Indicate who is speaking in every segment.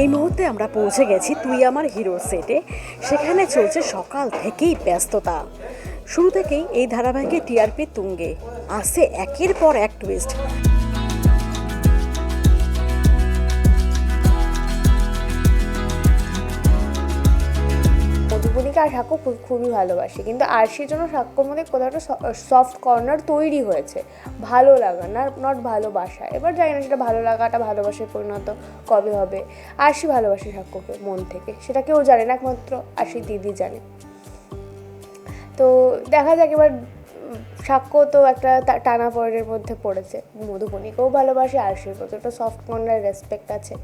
Speaker 1: এই মুহূর্তে আমরা পৌঁছে গেছি তুই আমার হিরো সেটে। সেখানে চলছে সকাল থেকেই ব্যস্ততা। শুরু থেকেই এই ধারাবাহিকে টিআরপি তুঙ্গে। আসে একের পর এক টুইস্ট
Speaker 2: আর সাক্ষ্য খুবই ভালোবাসি। কিন্তু আরশির জন্য সাক্ষ্যর মধ্যে কোথাও একটা সফট কর্নার তৈরি হয়েছে। ভালো লাগা না নট ভালোবাসা এবার জানি না সেটা ভালো লাগাটা ভালোবাসায় পরিণত কবে হবে। আরশি ভালোবাসে সাক্ষ্যকে মন থেকে। সেটা কেউ জানে না, একমাত্র আরশি দিদি জানে। তো দেখা যাক এবার সাক্ষ্য তো একটা টানা পড়ের মধ্যে পড়েছে। মধুবনীকেও ভালোবাসে আরশির প্রতি একটা সফট কর্নার রেসপেক্ট আছে।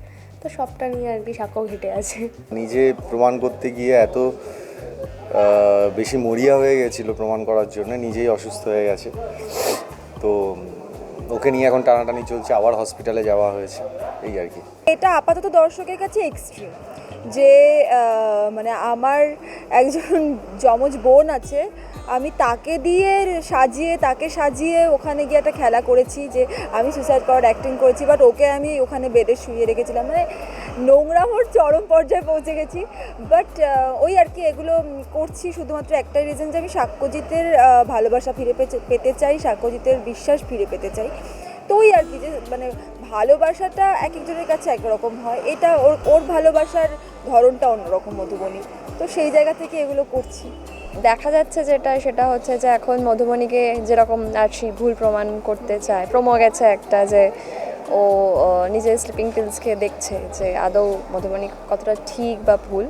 Speaker 2: তো সবটা নিয়ে আর কি সাক্ষ্য ঘেটে আছে।
Speaker 3: নিজে প্রমাণ করতে গিয়ে এত বেশি মরিয়া হয়ে গেছিল প্রমাণ করার জন্য নিজেই অসুস্থ হয়ে গেছে। তো ওকে নিয়ে এখন টানাটানি চলছে আবার হসপিটালে যাওয়া হয়েছে এই আর কি।
Speaker 4: এটা আপাতত দর্শকের কাছে এক্সট্রিম যে মানে আমার একজন যমজ বোন আছে আমি তাকে দিয়ে সাজিয়ে, তাকে সাজিয়ে ওখানে গিয়ে একটা খেলা করেছি যে আমি সুসাইড করার অ্যাক্টিং করেছি বাট ওকে আমি ওখানে বেডে শুয়ে রেখেছিলাম। মানে নোংরামোর চরম পর্যায়ে পৌঁছে গেছি। বাট ওই আর কি এগুলো করছি শুধুমাত্র একটাই রিজন যে আমি সাক্ষ্যজিতের ভালোবাসা ফিরে পেতে- চাই, সাক্ষ্যজিতের বিশ্বাস ফিরে পেতে চাই। তো ওই আর কি যে মানে ভালোবাসাটা এক একজনের কাছে একরকম হয়। এটা ওর ওর ভালোবাসার ধরনটা অন্যরকম, মধুবনী। তো সেই জায়গা থেকে এগুলো করছি।
Speaker 2: দেখা যাচ্ছে যেটা সেটা হচ্ছে যে এখন মধুবনীকে যেরকম আর আরশি ভুল প্রমাণ করতে চায় প্রমো গেছে একটা যে ও নিজের স্লিপিং পিলসকে দেখছে যে আদৌ মধুবনী কতটা ঠিক বা ভুল।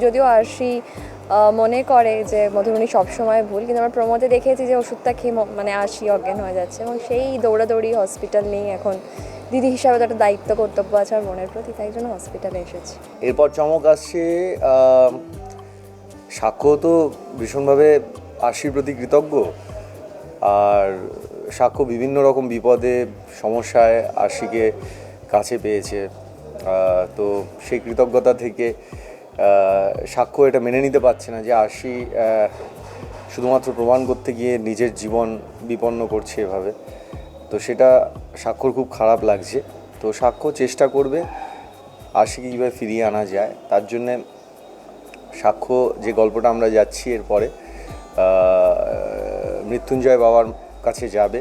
Speaker 2: যদিও আরশি আহ, মনে করে যে মধুবনী সবসময় ভুল কিন্তু আমরা প্রমোতে দেখেছি যে ওষুধটা খেয়ে মানে আরশি অজ্ঞান হয়ে যাচ্ছে এবং সেই দৌড়াদৌড়ি হসপিটাল নিয়ে এখন দিদি হিসাবে তো একটা দায়িত্ব কর্তব্য আছে আমার মনের প্রতি তাই জন্য হসপিটালে এসেছি।
Speaker 3: এরপর চমক আসছে সাক্ষ্য তো ভীষণভাবে আশির প্রতি কৃতজ্ঞ। আর সাক্ষ্য বিভিন্ন রকম বিপদে, সমস্যায় আশিকে কাছে পেয়েছে। তো সেই কৃতজ্ঞতা থেকে সাক্ষ্য এটা মেনে নিতে পারছে না যে আশি শুধুমাত্র প্রমাণ করতে গিয়ে নিজের জীবন বিপন্ন করছে এভাবে। তো সেটা সাক্ষর খুব খারাপ লাগছে। তো সাক্ষ্য চেষ্টা করবে, আশিকে কীভাবে ফিরিয়ে আনা যায়, তার জন্যে সাক্ষ্য যে গল্পটা আমরা যাচ্ছি এরপরে মৃত্যুঞ্জয় বাবার কাছে যাবে,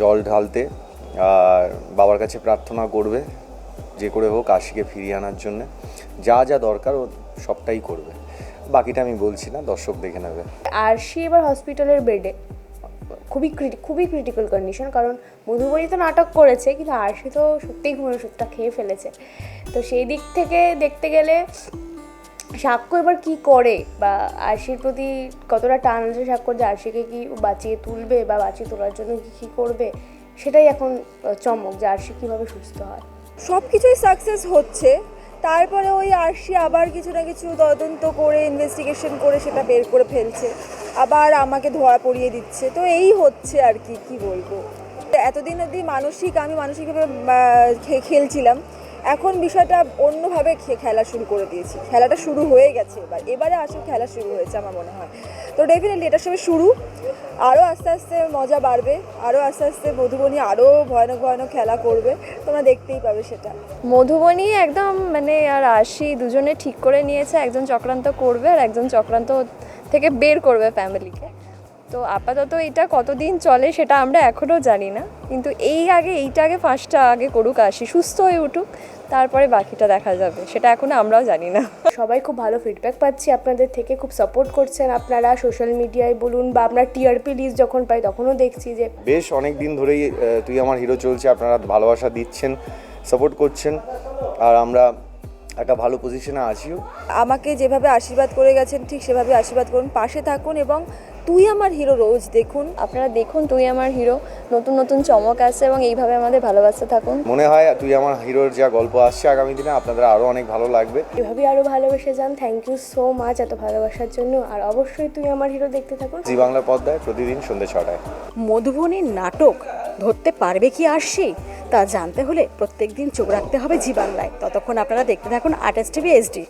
Speaker 3: জল ঢালতে, আর বাবার কাছে প্রার্থনা করবে, যে করে হোক আশিকে ফিরিয়ে আনার জন্য। যা যা দরকার ও সবটাই করবে। বাকিটা আমি বলছি না, দর্শক দেখে নেবে।
Speaker 2: আরশি এবার হসপিটালের বেডে। খুবই খুবই ক্রিটিক্যাল কন্ডিশন কারণ মধুবনী তো নাটক করেছে, কিন্তু আরশি তো সত্যিই ঘুমের ওষুধটা খেয়ে ফেলেছে। তো সেই দিক থেকে দেখতে গেলে সাক্ষ্য এবার কি করে? বা আরশির প্রতি কতটা টান আছে সাক্ষ্য যে আরশিকে কি বাঁচিয়ে তুলবে বা বাঁচিয়ে তোলার জন্য কি, কী করবে? সেটাই এখন চমক যে আরশি কীভাবে সুস্থ হয়।
Speaker 4: সব কিছুই সাকসেস হচ্ছে। তারপরে ওই আরশি আবার কিছু না কিছু তদন্ত করে ইনভেস্টিগেশন করে সেটা বের করে ফেলছে। আবার আমাকে ধরা পড়িয়ে দিচ্ছে। তো এই হচ্ছে আর কি কি বলব? এতদিন অবধি মানসিক, আমি মানসিকভাবে খেলছিলাম। এখন বিষয়টা অন্যভাবে খেলা শুরু করে দিয়েছি। খেলাটা শুরু হয়ে গেছে এবার। এবারে আসল খেলা শুরু হয়েছে আমার মনে হয়। তো ডেফিনেটলি এটার সঙ্গে শুরু। আরও আস্তে আস্তে মজা বাড়বে। আরও আস্তে আস্তে মধুবনী আরও ভয়ানক ভয়ানক খেলা করবে। তোমরা দেখতেই পাবে সেটা।
Speaker 2: মধুবনী একদম মানে আর আশি দুজনে ঠিক করে নিয়েছে। একজন চক্রান্ত করবে আর একজন চক্রান্ত থেকে বের করবে ফ্যামিলিকে তো আপাতত এটা কতদিন চলে সেটা আমরা এখনও জানি না। কিন্তু এই আগে এইটা আগে ফার্স্টটা আগে করুক আসি সুস্থ হয়ে উঠুক তারপরে বাকিটা দেখা যাবে সেটা এখনও আমরাও জানি না। সবাই খুব ভালো ফিডব্যাক পাচ্ছি আপনাদের থেকে খুব সাপোর্ট করছেন আপনারা সোশ্যাল মিডিয়ায় বলুন বা আমরা টিআরপি লিস্ট যখন পাই তখনও দেখছি যে
Speaker 3: বেশ অনেক দিন ধরেই তুই আমার হিরো চলছে আপনারা ভালোবাসা দিচ্ছেন সাপোর্ট করছেন আর আমরা একটা ভালো পজিশনে আছিও।
Speaker 4: আমাকে যেভাবে আশীর্বাদ করে গেছেন ঠিক সেভাবে আশীর্বাদ করুন পাশে থাকুন এবং তুই আমার হিরো রোজ দেখুন।
Speaker 2: আপনারা দেখুন তুই আমার হিরো নতুন নতুন চমক আছে এবং এইভাবে আমাদের ভালোবাসতে থাকুন।
Speaker 3: মনে হয় তুই আমার হিরোর যা গল্প আসছে আগামী দিনে আপনাদের আরও অনেক ভালো লাগবে।
Speaker 2: এভাবেই আরও ভালোবেসে যান। থ্যাংক ইউ সো মাচ এত ভালোবাসার জন্য। আর অবশ্যই তুই আমার হিরো দেখতে থাকুন।
Speaker 3: জি বাংলা পদ্মায় প্রতিদিন সন্ধ্যে ছটায়।
Speaker 1: মধুবনীর নাটক ধরতে পারবে কি আরশি তা জানতে হলে প্রত্যেকদিন চোখ রাখতে হবে জি বাংলায়। ততক্ষণ আপনারা দেখতে থাকুন আর্টিস্ট টিভি এইচডি